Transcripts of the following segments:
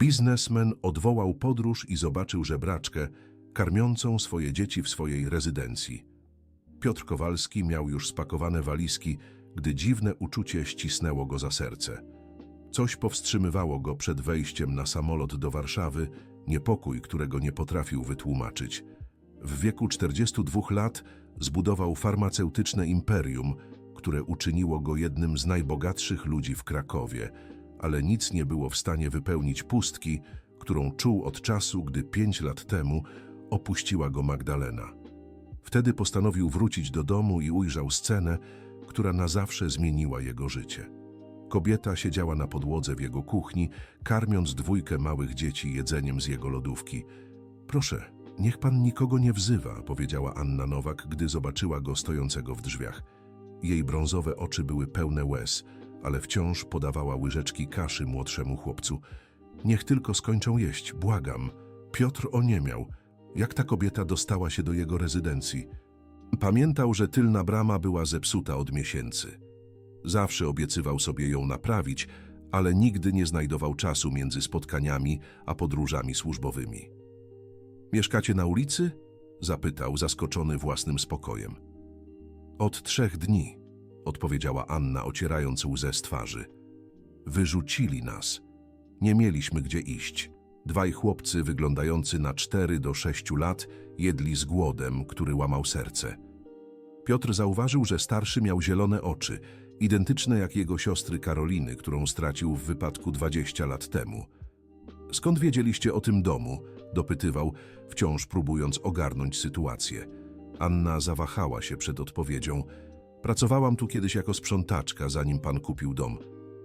Biznesmen odwołał podróż i zobaczył żebraczkę karmiącą swoje dzieci w swojej rezydencji. Piotr Kowalski miał już spakowane walizki, gdy dziwne uczucie ścisnęło go za serce. Coś powstrzymywało go przed wejściem na samolot do Warszawy, niepokój, którego nie potrafił wytłumaczyć. W wieku 42 lat zbudował farmaceutyczne imperium, które uczyniło go jednym z najbogatszych ludzi w Krakowie, ale nic nie było w stanie wypełnić pustki, którą czuł od czasu, gdy pięć lat temu opuściła go Magdalena. Wtedy postanowił wrócić do domu i ujrzał scenę, która na zawsze zmieniła jego życie. Kobieta siedziała na podłodze w jego kuchni, karmiąc dwójkę małych dzieci jedzeniem z jego lodówki. Proszę, niech pan nikogo nie wzywa, powiedziała Anna Nowak, gdy zobaczyła go stojącego w drzwiach. Jej brązowe oczy były pełne łez, ale wciąż podawała łyżeczki kaszy młodszemu chłopcu. Niech tylko skończą jeść, błagam. Piotr oniemiał. Jak ta kobieta dostała się do jego rezydencji? Pamiętał, że tylna brama była zepsuta od miesięcy. Zawsze obiecywał sobie ją naprawić, ale nigdy nie znajdował czasu między spotkaniami a podróżami służbowymi. Mieszkacie na ulicy? Zapytał, zaskoczony własnym spokojem. Od trzech dni, odpowiedziała Anna, ocierając łzę z twarzy. Wyrzucili nas. Nie mieliśmy gdzie iść. Dwaj chłopcy wyglądający na cztery do sześciu lat jedli z głodem, który łamał serce. Piotr zauważył, że starszy miał zielone oczy, identyczne jak jego siostry Karoliny, którą stracił w wypadku 20 lat temu. Skąd wiedzieliście o tym domu? dopytywał, wciąż próbując ogarnąć sytuację. Anna zawahała się przed odpowiedzią. Pracowałam tu kiedyś jako sprzątaczka, zanim pan kupił dom.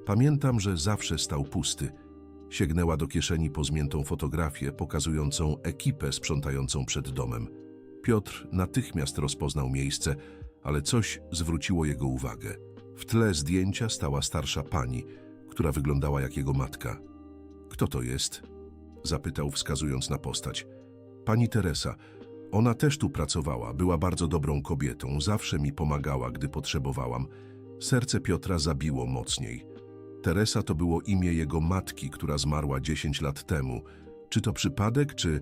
Pamiętam, że zawsze stał pusty. Sięgnęła do kieszeni po zmiętą fotografię pokazującą ekipę sprzątającą przed domem. Piotr natychmiast rozpoznał miejsce, ale coś zwróciło jego uwagę. W tle zdjęcia stała starsza pani, która wyglądała jak jego matka. Kto to jest? Zapytał, wskazując na postać. Pani Teresa. Ona też tu pracowała, była bardzo dobrą kobietą, zawsze mi pomagała, gdy potrzebowałam. Serce Piotra zabiło mocniej. Teresa to było imię jego matki, która zmarła 10 lat temu. Czy to przypadek, czy...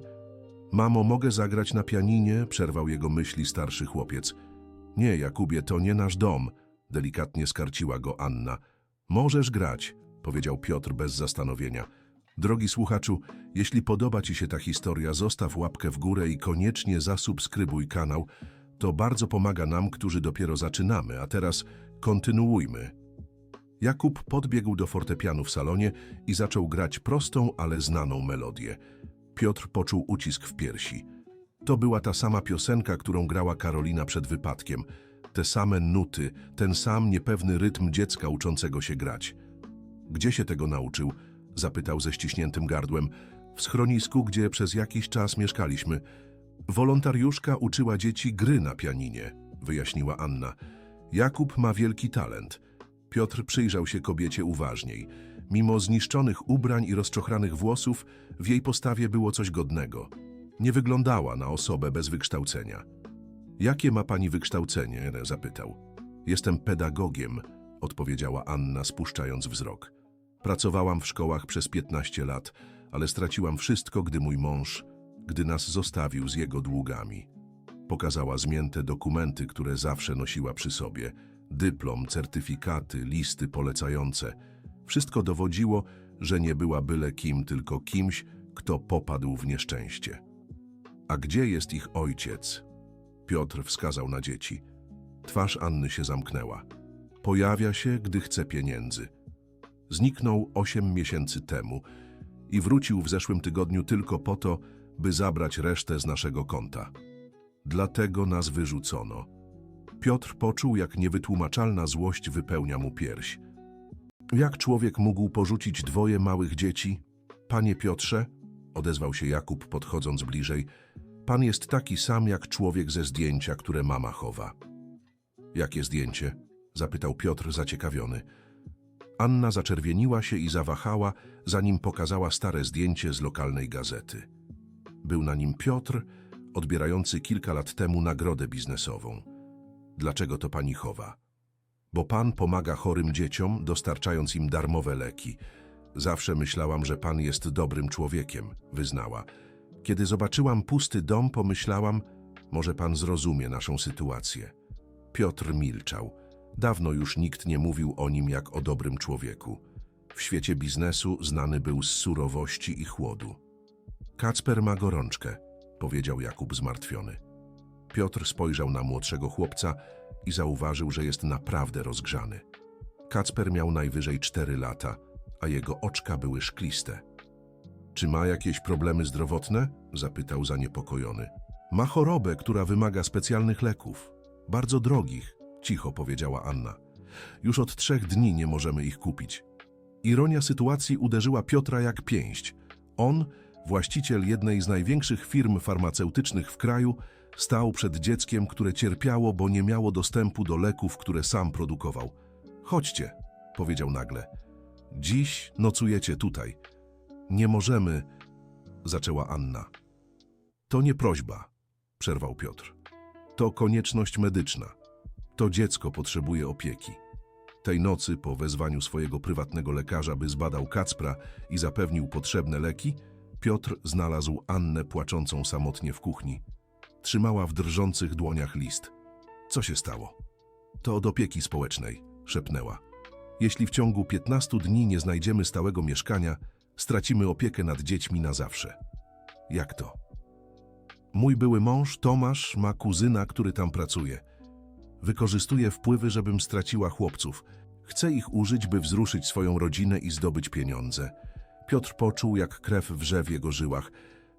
Mamo, mogę zagrać na pianinie? Przerwał jego myśli starszy chłopiec. Nie, Jakubie, to nie nasz dom. Delikatnie skarciła go Anna. Możesz grać, powiedział Piotr bez zastanowienia. Drogi słuchaczu, jeśli podoba Ci się ta historia, zostaw łapkę w górę i koniecznie zasubskrybuj kanał. To bardzo pomaga nam, którzy dopiero zaczynamy, a teraz kontynuujmy. Jakub podbiegł do fortepianu w salonie i zaczął grać prostą, ale znaną melodię. Piotr poczuł ucisk w piersi. To była ta sama piosenka, którą grała Karolina przed wypadkiem. Te same nuty, ten sam niepewny rytm dziecka uczącego się grać. Gdzie się tego nauczył? Zapytał ze ściśniętym gardłem. W schronisku, gdzie przez jakiś czas mieszkaliśmy. Wolontariuszka uczyła dzieci gry na pianinie, wyjaśniła Anna. Jakub ma wielki talent. Piotr przyjrzał się kobiecie uważniej. Mimo zniszczonych ubrań i rozczochranych włosów, w jej postawie było coś godnego. Nie wyglądała na osobę bez wykształcenia. Jakie ma pani wykształcenie? zapytał. Jestem pedagogiem, odpowiedziała Anna, spuszczając wzrok. Pracowałam w szkołach przez 15 lat, ale straciłam wszystko, gdy mój mąż, gdy nas zostawił z jego długami. Pokazała zmięte dokumenty, które zawsze nosiła przy sobie. Dyplom, certyfikaty, listy polecające. Wszystko dowodziło, że nie była byle kim, tylko kimś, kto popadł w nieszczęście. A gdzie jest ich ojciec? Piotr wskazał na dzieci. Twarz Anny się zamknęła. Pojawia się, gdy chce pieniędzy. Zniknął osiem miesięcy temu i wrócił w zeszłym tygodniu tylko po to, by zabrać resztę z naszego konta. Dlatego nas wyrzucono. Piotr poczuł, jak niewytłumaczalna złość wypełnia mu pierś. Jak człowiek mógł porzucić dwoje małych dzieci? Panie Piotrze, odezwał się Jakub, podchodząc bliżej, pan jest taki sam jak człowiek ze zdjęcia, które mama chowa. Jakie zdjęcie? zapytał Piotr zaciekawiony. Anna zaczerwieniła się i zawahała, zanim pokazała stare zdjęcie z lokalnej gazety. Był na nim Piotr, odbierający kilka lat temu nagrodę biznesową. Dlaczego to pani chowa? Bo pan pomaga chorym dzieciom, dostarczając im darmowe leki. Zawsze myślałam, że pan jest dobrym człowiekiem, wyznała. Kiedy zobaczyłam pusty dom, pomyślałam, może pan zrozumie naszą sytuację. Piotr milczał. Dawno już nikt nie mówił o nim jak o dobrym człowieku. W świecie biznesu znany był z surowości i chłodu. Kacper ma gorączkę, powiedział Jakub zmartwiony. Piotr spojrzał na młodszego chłopca i zauważył, że jest naprawdę rozgrzany. Kacper miał najwyżej cztery lata, a jego oczka były szkliste. Czy ma jakieś problemy zdrowotne? zapytał zaniepokojony. Ma chorobę, która wymaga specjalnych leków. Bardzo drogich, cicho powiedziała Anna. Już od trzech dni nie możemy ich kupić. Ironia sytuacji uderzyła Piotra jak pięść. On, właściciel jednej z największych firm farmaceutycznych w kraju, stał przed dzieckiem, które cierpiało, bo nie miało dostępu do leków, które sam produkował. Chodźcie, powiedział nagle. Dziś nocujecie tutaj. Nie możemy, zaczęła Anna. To nie prośba, przerwał Piotr. To konieczność medyczna. To dziecko potrzebuje opieki. Tej nocy, po wezwaniu swojego prywatnego lekarza, by zbadał Kacpra i zapewnił potrzebne leki, Piotr znalazł Annę płaczącą samotnie w kuchni. Trzymała w drżących dłoniach list. Co się stało? To od opieki społecznej, szepnęła. Jeśli w ciągu 15 dni nie znajdziemy stałego mieszkania, stracimy opiekę nad dziećmi na zawsze. Jak to? Mój były mąż, Tomasz, ma kuzyna, który tam pracuje. Wykorzystuje wpływy, żebym straciła chłopców. Chce ich użyć, by wzruszyć swoją rodzinę i zdobyć pieniądze. Piotr poczuł, jak krew wrze w jego żyłach.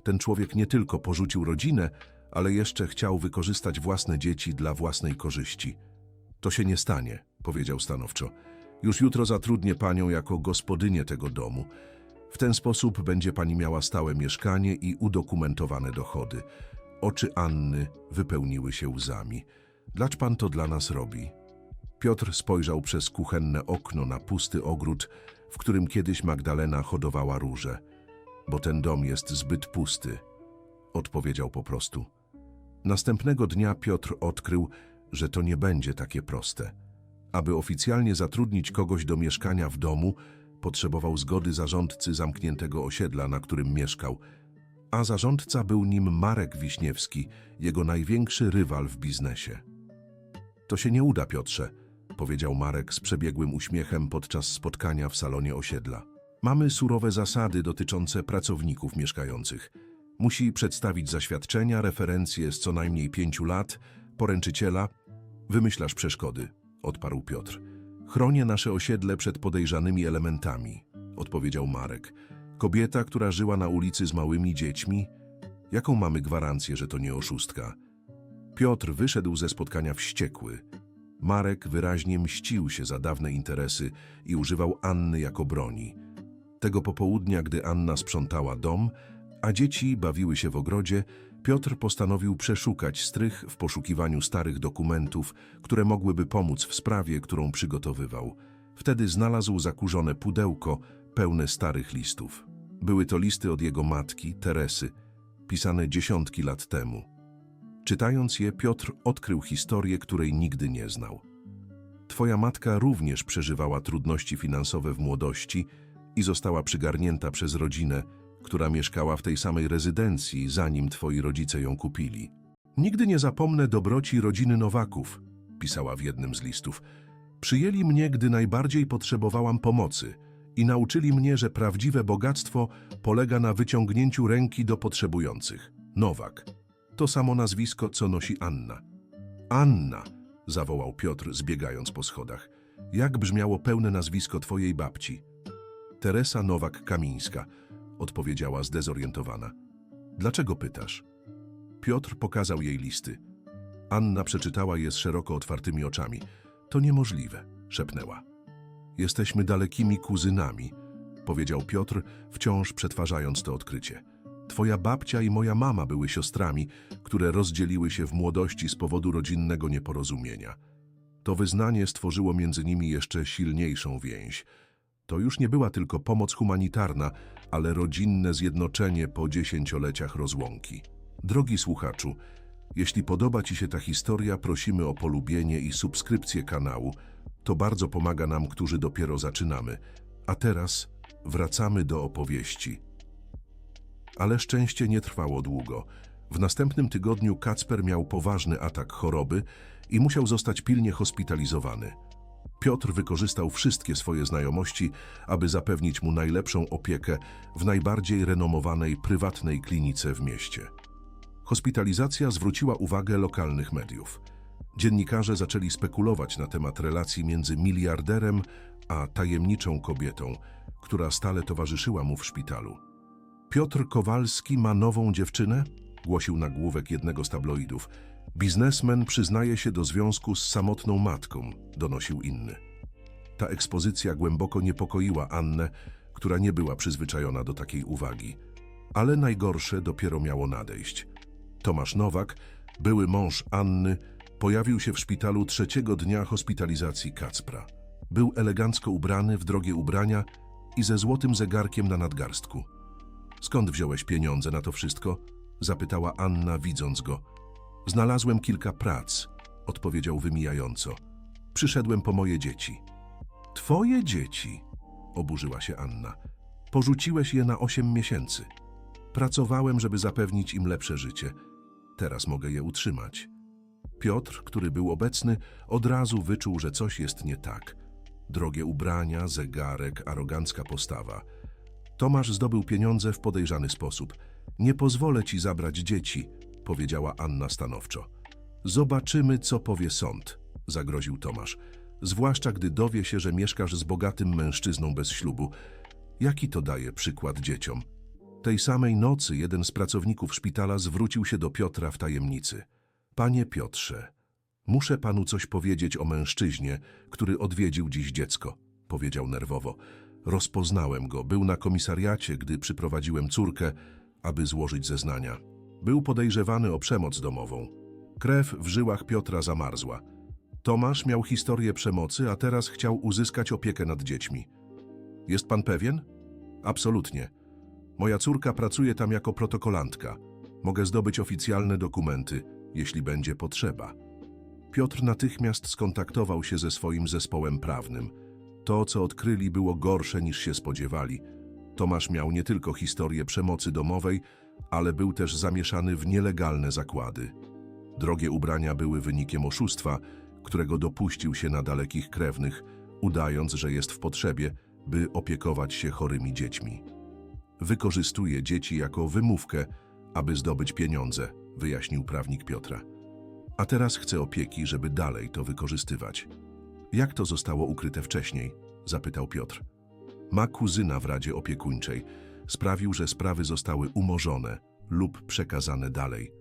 Ten człowiek nie tylko porzucił rodzinę, ale jeszcze chciał wykorzystać własne dzieci dla własnej korzyści. To się nie stanie, powiedział stanowczo. Już jutro zatrudnię panią jako gospodynię tego domu. W ten sposób będzie pani miała stałe mieszkanie i udokumentowane dochody. Oczy Anny wypełniły się łzami. Dlacz pan to dla nas robi? Piotr spojrzał przez kuchenne okno na pusty ogród, w którym kiedyś Magdalena hodowała róże. Bo ten dom jest zbyt pusty, odpowiedział po prostu. Następnego dnia Piotr odkrył, że to nie będzie takie proste. Aby oficjalnie zatrudnić kogoś do mieszkania w domu, potrzebował zgody zarządcy zamkniętego osiedla, na którym mieszkał, a zarządca był nim Marek Wiśniewski, jego największy rywal w biznesie. To się nie uda, Piotrze, powiedział Marek z przebiegłym uśmiechem podczas spotkania w salonie osiedla. Mamy surowe zasady dotyczące pracowników mieszkających. Musi przedstawić zaświadczenia, referencje z co najmniej pięciu lat, poręczyciela. Wymyślasz przeszkody, odparł Piotr. Chronię nasze osiedle przed podejrzanymi elementami, odpowiedział Marek. Kobieta, która żyła na ulicy z małymi dziećmi? Jaką mamy gwarancję, że to nie oszustka? Piotr wyszedł ze spotkania wściekły. Marek wyraźnie mścił się za dawne interesy i używał Anny jako broni. Tego popołudnia, gdy Anna sprzątała dom, a dzieci bawiły się w ogrodzie, Piotr postanowił przeszukać strych w poszukiwaniu starych dokumentów, które mogłyby pomóc w sprawie, którą przygotowywał. Wtedy znalazł zakurzone pudełko pełne starych listów. Były to listy od jego matki, Teresy, pisane dziesiątki lat temu. Czytając je, Piotr odkrył historię, której nigdy nie znał. Twoja matka również przeżywała trudności finansowe w młodości i została przygarnięta przez rodzinę, która mieszkała w tej samej rezydencji, zanim twoi rodzice ją kupili. Nigdy nie zapomnę dobroci rodziny Nowaków, pisała w jednym z listów. Przyjęli mnie, gdy najbardziej potrzebowałam pomocy i nauczyli mnie, że prawdziwe bogactwo polega na wyciągnięciu ręki do potrzebujących. Nowak. To samo nazwisko, co nosi Anna. Anna, zawołał Piotr, zbiegając po schodach. Jak brzmiało pełne nazwisko twojej babci? Teresa Nowak-Kamińska, odpowiedziała zdezorientowana. Dlaczego pytasz? Piotr pokazał jej listy. Anna przeczytała je z szeroko otwartymi oczami. To niemożliwe, szepnęła. Jesteśmy dalekimi kuzynami, powiedział Piotr, wciąż przetwarzając to odkrycie. Twoja babcia i moja mama były siostrami, które rozdzieliły się w młodości z powodu rodzinnego nieporozumienia. To wyznanie stworzyło między nimi jeszcze silniejszą więź. To już nie była tylko pomoc humanitarna, ale rodzinne zjednoczenie po dziesięcioleciach rozłąki. Drogi słuchaczu, jeśli podoba Ci się ta historia, prosimy o polubienie i subskrypcję kanału. To bardzo pomaga nam, którzy dopiero zaczynamy. A teraz wracamy do opowieści. Ale szczęście nie trwało długo. W następnym tygodniu Kacper miał poważny atak choroby i musiał zostać pilnie hospitalizowany. Piotr wykorzystał wszystkie swoje znajomości, aby zapewnić mu najlepszą opiekę w najbardziej renomowanej prywatnej klinice w mieście. Hospitalizacja zwróciła uwagę lokalnych mediów. Dziennikarze zaczęli spekulować na temat relacji między miliarderem a tajemniczą kobietą, która stale towarzyszyła mu w szpitalu. Piotr Kowalski ma nową dziewczynę? Głosił nagłówek jednego z tabloidów. Biznesmen przyznaje się do związku z samotną matką, donosił inny. Ta ekspozycja głęboko niepokoiła Annę, która nie była przyzwyczajona do takiej uwagi. Ale najgorsze dopiero miało nadejść. Tomasz Nowak, były mąż Anny, pojawił się w szpitalu trzeciego dnia hospitalizacji Kacpra. Był elegancko ubrany w drogie ubrania i ze złotym zegarkiem na nadgarstku. Skąd wziąłeś pieniądze na to wszystko? Zapytała Anna, widząc go. Znalazłem kilka prac, odpowiedział wymijająco. Przyszedłem po moje dzieci. Twoje dzieci? Oburzyła się Anna. Porzuciłeś je na osiem miesięcy. Pracowałem, żeby zapewnić im lepsze życie. Teraz mogę je utrzymać. Piotr, który był obecny, od razu wyczuł, że coś jest nie tak. Drogie ubrania, zegarek, arogancka postawa. Tomasz zdobył pieniądze w podejrzany sposób. Nie pozwolę ci zabrać dzieci, powiedziała Anna stanowczo. Zobaczymy, co powie sąd, zagroził Tomasz. Zwłaszcza gdy dowie się, że mieszkasz z bogatym mężczyzną bez ślubu. Jaki to daje przykład dzieciom? Tej samej nocy jeden z pracowników szpitala zwrócił się do Piotra w tajemnicy. Panie Piotrze, muszę panu coś powiedzieć o mężczyźnie, który odwiedził dziś dziecko, powiedział nerwowo. Rozpoznałem go, był na komisariacie, gdy przyprowadziłem córkę, aby złożyć zeznania. Był podejrzewany o przemoc domową. Krew w żyłach Piotra zamarzła. Tomasz miał historię przemocy, a teraz chciał uzyskać opiekę nad dziećmi. Jest pan pewien? Absolutnie. Moja córka pracuje tam jako protokolantka. Mogę zdobyć oficjalne dokumenty, jeśli będzie potrzeba. Piotr natychmiast skontaktował się ze swoim zespołem prawnym. To, co odkryli, było gorsze niż się spodziewali. Tomasz miał nie tylko historię przemocy domowej, ale był też zamieszany w nielegalne zakłady. Drogie ubrania były wynikiem oszustwa, którego dopuścił się na dalekich krewnych, udając, że jest w potrzebie, by opiekować się chorymi dziećmi. Wykorzystuje dzieci jako wymówkę, aby zdobyć pieniądze, wyjaśnił prawnik Piotra. A teraz chce opieki, żeby dalej to wykorzystywać. Jak to zostało ukryte wcześniej? zapytał Piotr. Ma kuzyna w Radzie Opiekuńczej. Sprawił, że sprawy zostały umorzone lub przekazane dalej.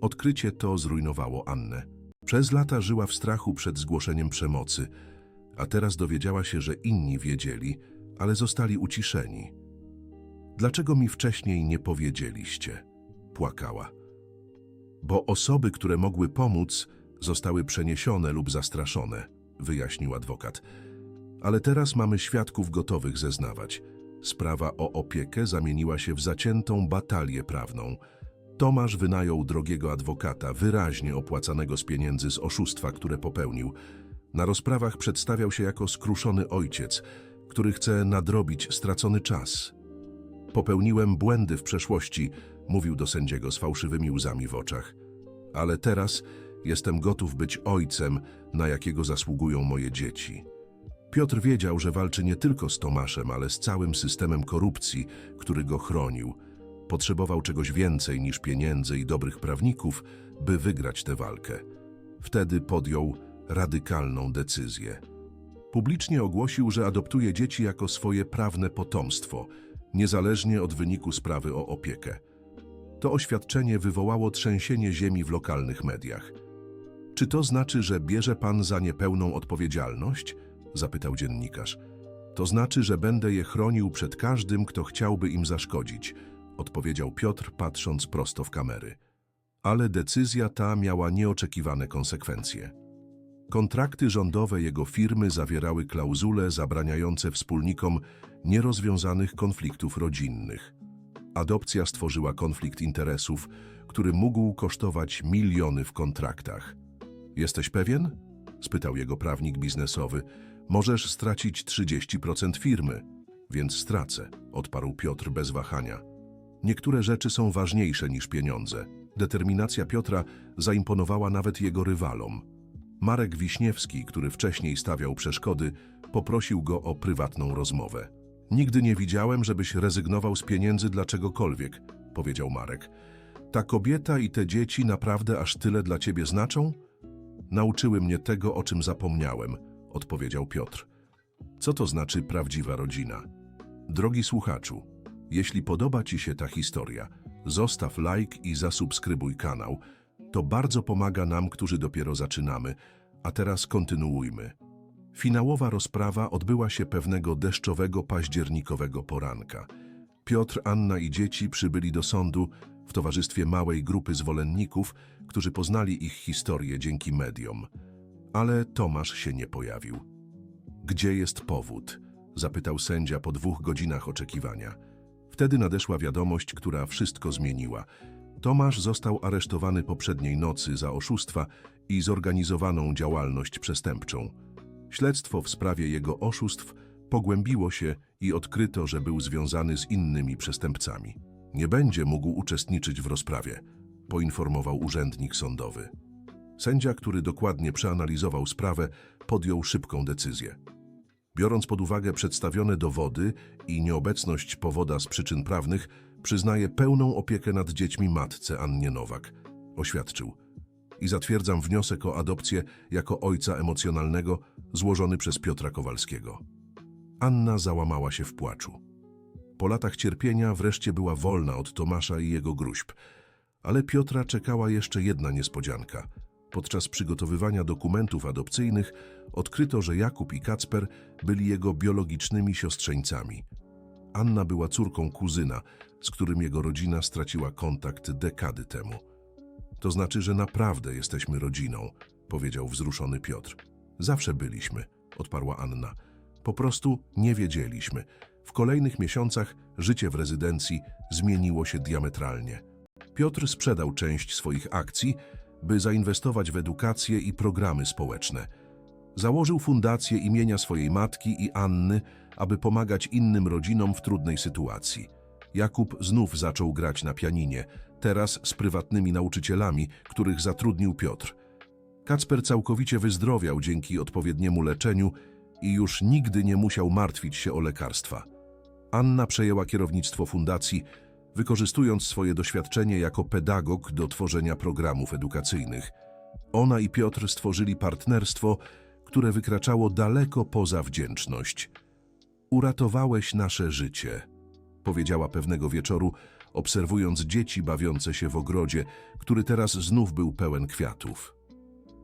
Odkrycie to zrujnowało Annę. Przez lata żyła w strachu przed zgłoszeniem przemocy, a teraz dowiedziała się, że inni wiedzieli, ale zostali uciszeni. Dlaczego mi wcześniej nie powiedzieliście? Płakała. Bo osoby, które mogły pomóc, zostały przeniesione lub zastraszone, wyjaśnił adwokat. Ale teraz mamy świadków gotowych zeznawać. Sprawa o opiekę zamieniła się w zaciętą batalię prawną. Tomasz wynajął drogiego adwokata, wyraźnie opłacanego z pieniędzy z oszustwa, które popełnił. Na rozprawach przedstawiał się jako skruszony ojciec, który chce nadrobić stracony czas. Popełniłem błędy w przeszłości, mówił do sędziego z fałszywymi łzami w oczach. Ale teraz jestem gotów być ojcem, na jakiego zasługują moje dzieci. Piotr wiedział, że walczy nie tylko z Tomaszem, ale z całym systemem korupcji, który go chronił. Potrzebował czegoś więcej niż pieniędzy i dobrych prawników, by wygrać tę walkę. Wtedy podjął radykalną decyzję. Publicznie ogłosił, że adoptuje dzieci jako swoje prawne potomstwo, niezależnie od wyniku sprawy o opiekę. To oświadczenie wywołało trzęsienie ziemi w lokalnych mediach. Czy to znaczy, że bierze pan za nie pełną odpowiedzialność? zapytał dziennikarz. To znaczy, że będę je chronił przed każdym, kto chciałby im zaszkodzić, odpowiedział Piotr, patrząc prosto w kamery. Ale decyzja ta miała nieoczekiwane konsekwencje. Kontrakty rządowe jego firmy zawierały klauzule zabraniające wspólnikom nierozwiązanych konfliktów rodzinnych. Adopcja stworzyła konflikt interesów, który mógł kosztować miliony w kontraktach. Jesteś pewien? spytał jego prawnik biznesowy. Możesz stracić 30% firmy. Więc stracę, odparł Piotr bez wahania. Niektóre rzeczy są ważniejsze niż pieniądze. Determinacja Piotra zaimponowała nawet jego rywalom. Marek Wiśniewski, który wcześniej stawiał przeszkody, poprosił go o prywatną rozmowę. Nigdy nie widziałem, żebyś rezygnował z pieniędzy dla czegokolwiek, powiedział Marek. Ta kobieta i te dzieci naprawdę aż tyle dla ciebie znaczą? Nauczyły mnie tego, o czym zapomniałem, odpowiedział Piotr. Co to znaczy prawdziwa rodzina? Drogi słuchaczu, jeśli podoba Ci się ta historia, zostaw like i zasubskrybuj kanał. To bardzo pomaga nam, którzy dopiero zaczynamy. A teraz kontynuujmy. Finałowa rozprawa odbyła się pewnego deszczowego październikowego poranka. Piotr, Anna i dzieci przybyli do sądu w towarzystwie małej grupy zwolenników, którzy poznali ich historię dzięki mediom. Ale Tomasz się nie pojawił. Gdzie jest powód? Zapytał sędzia po dwóch godzinach oczekiwania. Wtedy nadeszła wiadomość, która wszystko zmieniła. Tomasz został aresztowany poprzedniej nocy za oszustwa i zorganizowaną działalność przestępczą. Śledztwo w sprawie jego oszustw pogłębiło się i odkryto, że był związany z innymi przestępcami. Nie będzie mógł uczestniczyć w rozprawie, poinformował urzędnik sądowy. Sędzia, który dokładnie przeanalizował sprawę, podjął szybką decyzję. Biorąc pod uwagę przedstawione dowody i nieobecność powoda z przyczyn prawnych, przyznaje pełną opiekę nad dziećmi matce Annie Nowak, oświadczył. I zatwierdzam wniosek o adopcję jako ojca emocjonalnego złożony przez Piotra Kowalskiego. Anna załamała się w płaczu. Po latach cierpienia wreszcie była wolna od Tomasza i jego gruźb. Ale Piotra czekała jeszcze jedna niespodzianka. Podczas przygotowywania dokumentów adopcyjnych odkryto, że Jakub i Kacper byli jego biologicznymi siostrzeńcami. Anna była córką kuzyna, z którym jego rodzina straciła kontakt dekady temu. To znaczy, że naprawdę jesteśmy rodziną, powiedział wzruszony Piotr. Zawsze byliśmy, odparła Anna. Po prostu nie wiedzieliśmy. W kolejnych miesiącach życie w rezydencji zmieniło się diametralnie. Piotr sprzedał część swoich akcji, by zainwestować w edukację i programy społeczne. Założył fundację imienia swojej matki i Anny, aby pomagać innym rodzinom w trudnej sytuacji. Jakub znów zaczął grać na pianinie, teraz z prywatnymi nauczycielami, których zatrudnił Piotr. Kacper całkowicie wyzdrowiał dzięki odpowiedniemu leczeniu i już nigdy nie musiał martwić się o lekarstwa. Anna przejęła kierownictwo fundacji, wykorzystując swoje doświadczenie jako pedagog do tworzenia programów edukacyjnych. Ona i Piotr stworzyli partnerstwo, które wykraczało daleko poza wdzięczność. Uratowałeś nasze życie, powiedziała pewnego wieczoru, obserwując dzieci bawiące się w ogrodzie, który teraz znów był pełen kwiatów.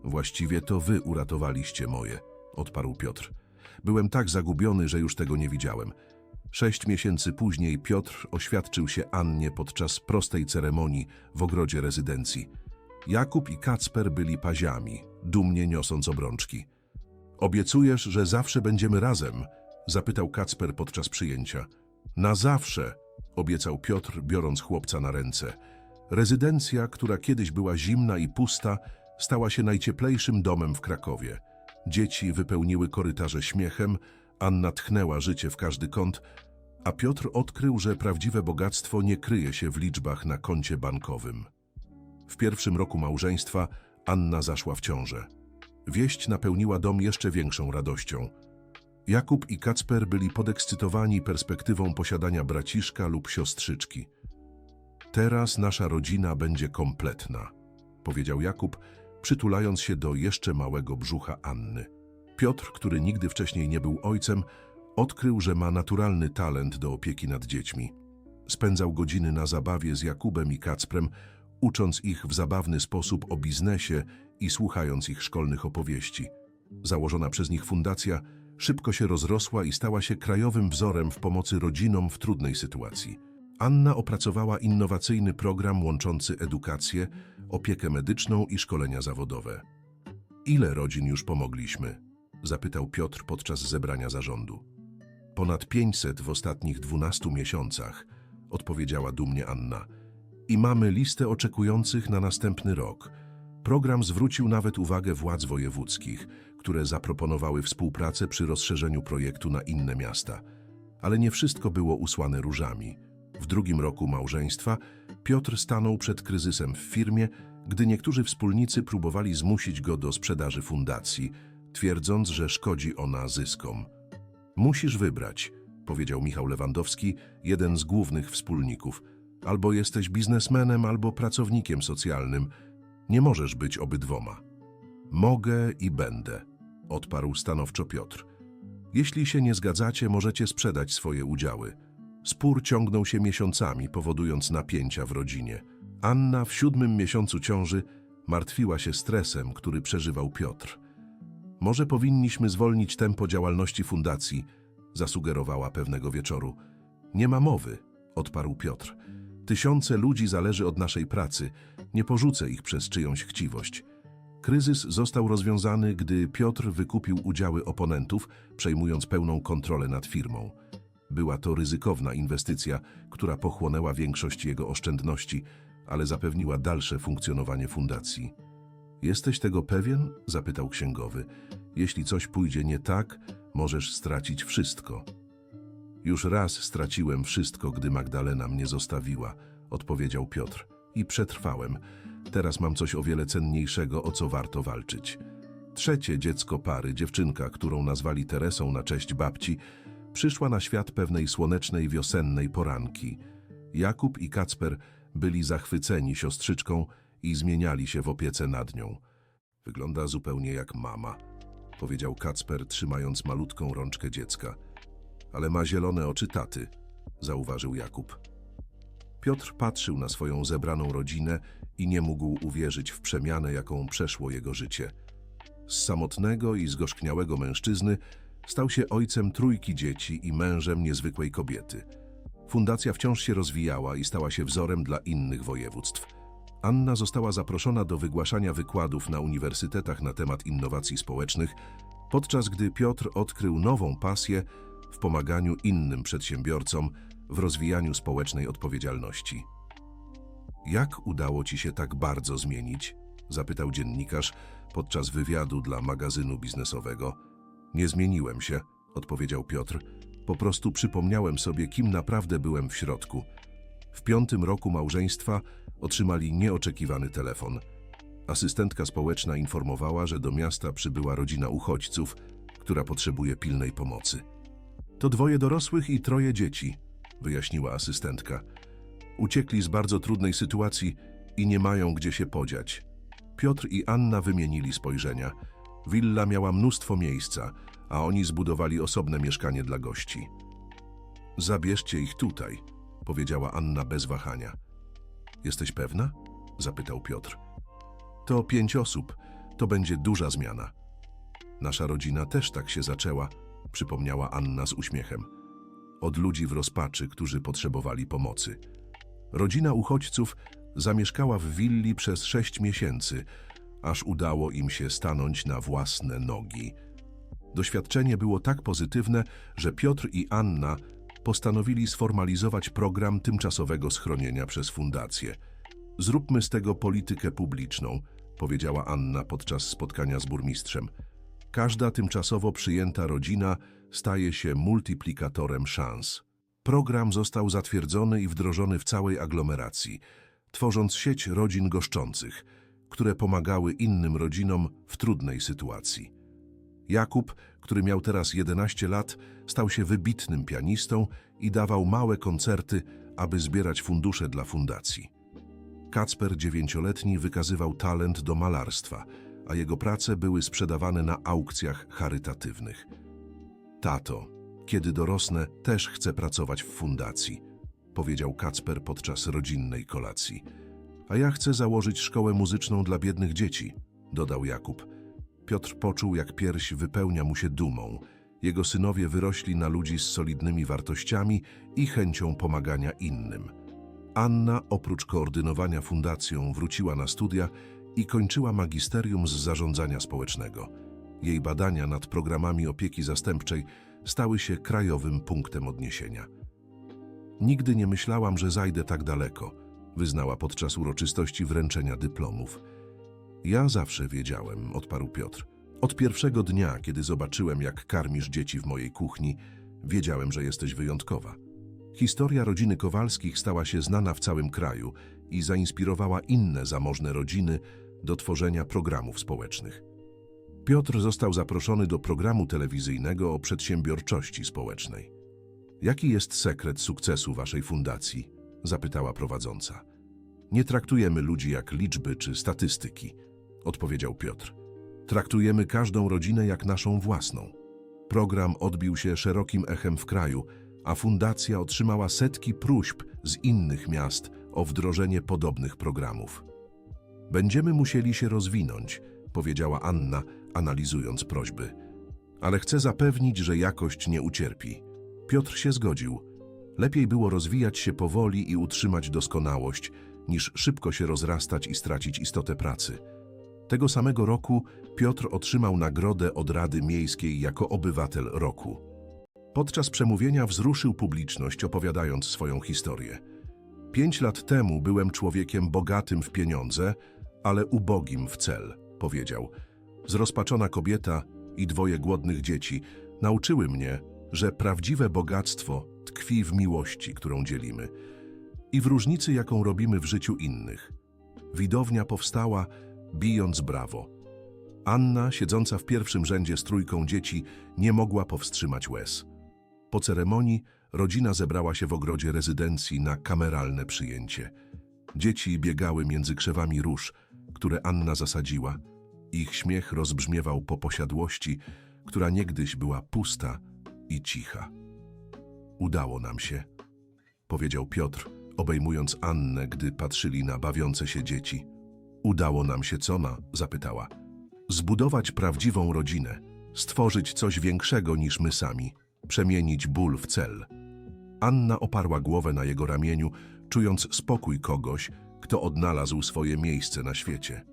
Właściwie to wy uratowaliście moje, odparł Piotr. Byłem tak zagubiony, że już tego nie widziałem. Sześć miesięcy później Piotr oświadczył się Annie podczas prostej ceremonii w ogrodzie rezydencji. Jakub i Kacper byli paziami, dumnie niosąc obrączki. Obiecujesz, że zawsze będziemy razem? Zapytał Kacper podczas przyjęcia. Na zawsze, obiecał Piotr, biorąc chłopca na ręce. Rezydencja, która kiedyś była zimna i pusta, stała się najcieplejszym domem w Krakowie. Dzieci wypełniły korytarze śmiechem, Anna tchnęła życie w każdy kąt, a Piotr odkrył, że prawdziwe bogactwo nie kryje się w liczbach na koncie bankowym. W pierwszym roku małżeństwa Anna zaszła w ciążę. Wieść napełniła dom jeszcze większą radością. Jakub i Kacper byli podekscytowani perspektywą posiadania braciszka lub siostrzyczki. Teraz nasza rodzina będzie kompletna, powiedział Jakub, przytulając się do jeszcze małego brzucha Anny. Piotr, który nigdy wcześniej nie był ojcem, odkrył, że ma naturalny talent do opieki nad dziećmi. Spędzał godziny na zabawie z Jakubem i Kacprem, ucząc ich w zabawny sposób o biznesie i słuchając ich szkolnych opowieści. Założona przez nich fundacja szybko się rozrosła i stała się krajowym wzorem w pomocy rodzinom w trudnej sytuacji. Anna opracowała innowacyjny program łączący edukację, opiekę medyczną i szkolenia zawodowe. Ile rodzin już pomogliśmy? Zapytał Piotr podczas zebrania zarządu. Ponad 500 w ostatnich 12 miesiącach, odpowiedziała dumnie Anna. I mamy listę oczekujących na następny rok. Program zwrócił nawet uwagę władz wojewódzkich, które zaproponowały współpracę przy rozszerzeniu projektu na inne miasta. Ale nie wszystko było usłane różami. W drugim roku małżeństwa Piotr stanął przed kryzysem w firmie, gdy niektórzy wspólnicy próbowali zmusić go do sprzedaży fundacji, twierdząc, że szkodzi ona zyskom. Musisz wybrać, powiedział Michał Lewandowski, jeden z głównych wspólników. Albo jesteś biznesmenem, albo pracownikiem socjalnym. Nie możesz być obydwoma. Mogę i będę, odparł stanowczo Piotr. Jeśli się nie zgadzacie, możecie sprzedać swoje udziały. Spór ciągnął się miesiącami, powodując napięcia w rodzinie. Anna w siódmym miesiącu ciąży martwiła się stresem, który przeżywał Piotr. Może powinniśmy zwolnić tempo działalności fundacji, zasugerowała pewnego wieczoru. Nie ma mowy, odparł Piotr. Tysiące ludzi zależy od naszej pracy. Nie porzucę ich przez czyjąś chciwość. Kryzys został rozwiązany, gdy Piotr wykupił udziały oponentów, przejmując pełną kontrolę nad firmą. Była to ryzykowna inwestycja, która pochłonęła większość jego oszczędności, ale zapewniła dalsze funkcjonowanie fundacji. Jesteś tego pewien? zapytał księgowy. Jeśli coś pójdzie nie tak, możesz stracić wszystko. Już raz straciłem wszystko, gdy Magdalena mnie zostawiła, odpowiedział Piotr. I przetrwałem. Teraz mam coś o wiele cenniejszego, o co warto walczyć. Trzecie dziecko pary, dziewczynka, którą nazwali Teresą na cześć babci, przyszła na świat pewnej słonecznej wiosennej poranki. Jakub i Kacper byli zachwyceni siostrzyczką i zmieniali się w opiece nad nią. Wygląda zupełnie jak mama, powiedział Kacper, trzymając malutką rączkę dziecka. Ale ma zielone oczy taty, zauważył Jakub. Piotr patrzył na swoją zebraną rodzinę i nie mógł uwierzyć w przemianę, jaką przeszło jego życie. Z samotnego i zgorzkniałego mężczyzny stał się ojcem trójki dzieci i mężem niezwykłej kobiety. Fundacja wciąż się rozwijała i stała się wzorem dla innych województw. Anna została zaproszona do wygłaszania wykładów na uniwersytetach na temat innowacji społecznych, podczas gdy Piotr odkrył nową pasję w pomaganiu innym przedsiębiorcom w rozwijaniu społecznej odpowiedzialności. Jak udało ci się tak bardzo zmienić? zapytał dziennikarz podczas wywiadu dla magazynu biznesowego. Nie zmieniłem się, odpowiedział Piotr. Po prostu przypomniałem sobie, kim naprawdę byłem w środku. W piątym roku małżeństwa otrzymali nieoczekiwany telefon. Asystentka społeczna informowała, że do miasta przybyła rodzina uchodźców, która potrzebuje pilnej pomocy. To dwoje dorosłych i troje dzieci, wyjaśniła asystentka. Uciekli z bardzo trudnej sytuacji i nie mają gdzie się podziać. Piotr i Anna wymienili spojrzenia. Willa miała mnóstwo miejsca, a oni zbudowali osobne mieszkanie dla gości. Zabierzcie ich tutaj, powiedziała Anna bez wahania. Jesteś pewna? zapytał Piotr. To pięć osób, to będzie duża zmiana. Nasza rodzina też tak się zaczęła, przypomniała Anna z uśmiechem. Od ludzi w rozpaczy, którzy potrzebowali pomocy. Rodzina uchodźców zamieszkała w willi przez sześć miesięcy, aż udało im się stanąć na własne nogi. Doświadczenie było tak pozytywne, że Piotr i Anna postanowili sformalizować program tymczasowego schronienia przez fundację. Zróbmy z tego politykę publiczną, powiedziała Anna podczas spotkania z burmistrzem. Każda tymczasowo przyjęta rodzina staje się multiplikatorem szans. Program został zatwierdzony i wdrożony w całej aglomeracji, tworząc sieć rodzin goszczących, które pomagały innym rodzinom w trudnej sytuacji. Jakub, który miał teraz 11 lat, stał się wybitnym pianistą i dawał małe koncerty, aby zbierać fundusze dla fundacji. Kacper, dziewięcioletni, wykazywał talent do malarstwa, a jego prace były sprzedawane na aukcjach charytatywnych. Tato, kiedy dorosnę, też chcę pracować w fundacji, powiedział Kacper podczas rodzinnej kolacji. A ja chcę założyć szkołę muzyczną dla biednych dzieci, dodał Jakub. Piotr poczuł, jak pierś wypełnia mu się dumą. Jego synowie wyrośli na ludzi z solidnymi wartościami i chęcią pomagania innym. Anna, oprócz koordynowania fundacją, wróciła na studia i kończyła magisterium z zarządzania społecznego. Jej badania nad programami opieki zastępczej stały się krajowym punktem odniesienia. Nigdy nie myślałam, że zajdę tak daleko, wyznała podczas uroczystości wręczenia dyplomów. Ja zawsze wiedziałem, odparł Piotr. Od pierwszego dnia, kiedy zobaczyłem, jak karmisz dzieci w mojej kuchni, Wiedziałem, że jesteś wyjątkowa. Historia rodziny Kowalskich stała się znana w całym kraju i zainspirowała inne zamożne rodziny do tworzenia programów społecznych. Piotr został zaproszony do programu telewizyjnego o przedsiębiorczości społecznej. Jaki jest sekret sukcesu waszej fundacji? zapytała prowadząca. Nie traktujemy ludzi jak liczby czy statystyki, odpowiedział Piotr. Traktujemy każdą rodzinę jak naszą własną. Program odbił się szerokim echem w kraju, a fundacja otrzymała setki próśb z innych miast o wdrożenie podobnych programów. Będziemy musieli się rozwinąć, powiedziała Anna, analizując prośby. Ale chcę zapewnić, że jakość nie ucierpi. Piotr się zgodził. Lepiej było rozwijać się powoli i utrzymać doskonałość, niż szybko się rozrastać i stracić istotę pracy. Tego samego roku Piotr otrzymał nagrodę od Rady Miejskiej jako obywatel roku. Podczas przemówienia wzruszył publiczność, opowiadając swoją historię. Pięć lat temu byłem człowiekiem bogatym w pieniądze, ale ubogim w cel, powiedział. Zrozpaczona kobieta i dwoje głodnych dzieci nauczyły mnie, że prawdziwe bogactwo tkwi w miłości, którą dzielimy i w różnicy, jaką robimy w życiu innych. Widownia powstała, bijąc brawo. Anna, siedząca w pierwszym rzędzie z trójką dzieci, nie mogła powstrzymać łez. Po ceremonii rodzina zebrała się w ogrodzie rezydencji na kameralne przyjęcie. Dzieci biegały między krzewami róż, które Anna zasadziła. Ich śmiech rozbrzmiewał po posiadłości, która niegdyś była pusta i cicha. Udało nam się, powiedział Piotr, obejmując Annę, gdy patrzyli na bawiące się dzieci. Udało nam się co na? zapytała. Zbudować prawdziwą rodzinę, stworzyć coś większego niż my sami, przemienić ból w cel. Anna oparła głowę na jego ramieniu, czując spokój kogoś, kto odnalazł swoje miejsce na świecie.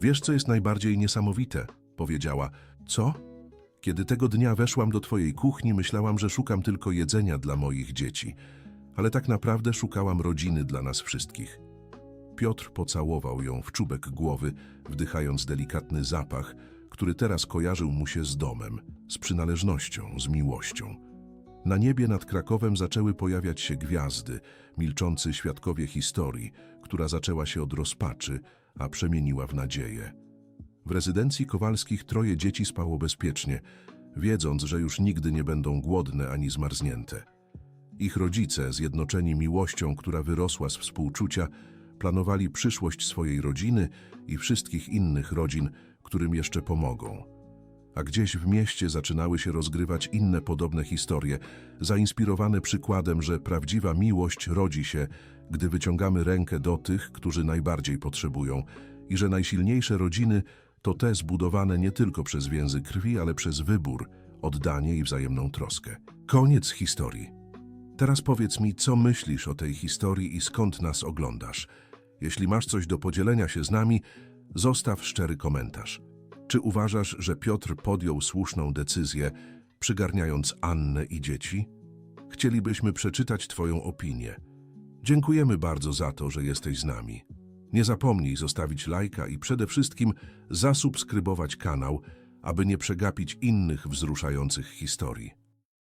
Wiesz, co jest najbardziej niesamowite? powiedziała. Co? Kiedy tego dnia weszłam do twojej kuchni, myślałam, że szukam tylko jedzenia dla moich dzieci, ale tak naprawdę szukałam rodziny dla nas wszystkich. Piotr pocałował ją w czubek głowy, wdychając delikatny zapach, który teraz kojarzył mu się z domem, z przynależnością, z miłością. Na niebie nad Krakowem zaczęły pojawiać się gwiazdy, milczący świadkowie historii, która zaczęła się od rozpaczy, a przemieniła w nadzieję. W rezydencji Kowalskich troje dzieci spało bezpiecznie, wiedząc, że już nigdy nie będą głodne ani zmarznięte. Ich rodzice, zjednoczeni miłością, która wyrosła z współczucia, planowali przyszłość swojej rodziny i wszystkich innych rodzin, którym jeszcze pomogą. A gdzieś w mieście zaczynały się rozgrywać inne podobne historie, zainspirowane przykładem, że prawdziwa miłość rodzi się, gdy wyciągamy rękę do tych, którzy najbardziej potrzebują i że najsilniejsze rodziny to te zbudowane nie tylko przez więzy krwi, ale przez wybór, oddanie i wzajemną troskę. Koniec historii. Teraz powiedz mi, co myślisz o tej historii i skąd nas oglądasz. Jeśli masz coś do podzielenia się z nami, zostaw szczery komentarz. Czy uważasz, że Piotr podjął słuszną decyzję, przygarniając Annę i dzieci? Chcielibyśmy przeczytać Twoją opinię. Dziękujemy bardzo za to, że jesteś z nami. Nie zapomnij zostawić lajka i przede wszystkim zasubskrybować kanał, aby nie przegapić innych wzruszających historii.